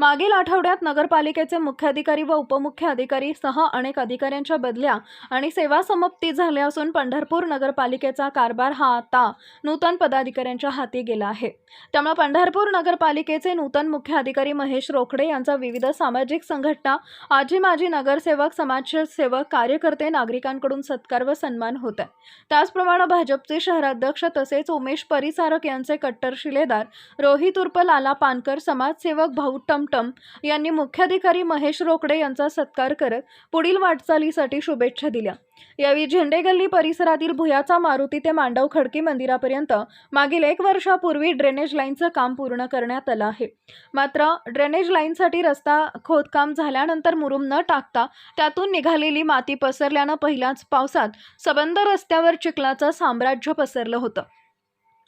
मागील आठवड्यात नगरपालिकेचे मुख्याधिकारी व उपमुख्य अधिकारी सह अनेक अधिकाऱ्यांच्या बदल्या आणि सेवा समाप्ती झाल्या असून पंढरपूर नगरपालिकेचा कारभार हा आता नूतन पदाधिकाऱ्यांच्या हाती गेला आहे. त्यामुळे पंढरपूर नगरपालिकेचे नूतन मुख्य अधिकारी महेश रोकडे यांचा विविध सामाजिक संघटना आजी माजी नगरसेवक समाजसेवक कार्यकर्ते नागरिकांकडून सत्कार व सन्मान होत आहे. त्याचप्रमाणे भाजपचे शहराध्यक्ष तसेच उमेश परिसारक यांचे कट्टर शिलेदार रोहित उर्फ लाला पानकर समाजसेवक भाऊ टमटम यांनी मुख्याधिकारी महेश रोकडे यांचा सत्कार करत पुढील वाटचालीसाठी शुभेच्छा दिल्या. यावेळी झेंडे गल्ली परिसरातील भुयाचा मारुती ते मांडव खडकी मंदिरापर्यंत मागील एक वर्षापूर्वी ड्रेनेज लाईनचं काम पूर्ण करण्यात आलं आहे. मात्र ड्रेनेज लाईनसाठी रस्ता खोदकाम झाल्यानंतर मुरुम न टाकता त्यातून निघालेली माती पसरल्यानं पहिल्याच पावसात सबंद रस्त्यावर चिखलाचं साम्राज्य पसरलं होतं.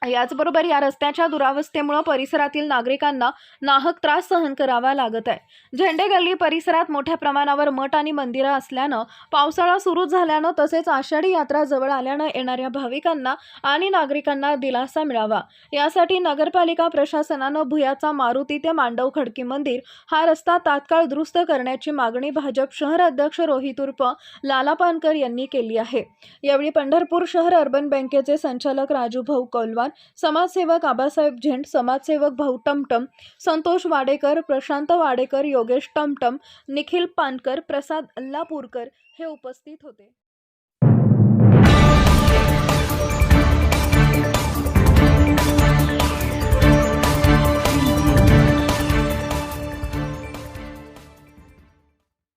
याचबरोबर या रस्त्याच्या दुरावस्थेमुळे परिसरातील नागरिकांना नाहक त्रास सहन करावा लागत आहे. झेंडे गल्ली परिसरात मोठ्या प्रमाणावर मठ आणि मंदिरं असल्यानं पावसाळा सुरू झाल्यानं तसेच आषाढी यात्रा जवळ आल्यानं येणाऱ्या भाविकांना आणि नागरिकांना दिलासा मिळावा. यासाठी नगरपालिका प्रशासनानं भुयाचा मारुती ते मांडव खडकी मंदिर हा रस्ता तात्काळ दुरुस्त करण्याची मागणी भाजप शहर अध्यक्ष रोहित उर्फ लाला पानकर यांनी केली आहे. यावेळी पंढरपूर शहर अर्बन बँकेचे संचालक राजू भाऊ कौलवान समाजसेवक आबासाहेब झेंड समाजसेवक भाऊ टमटम संतोष वाडेकर प्रशांत वाडेकर योगेश टमटम निखिल पानकर प्रसाद अल्लापूरकर हे उपस्थित होते.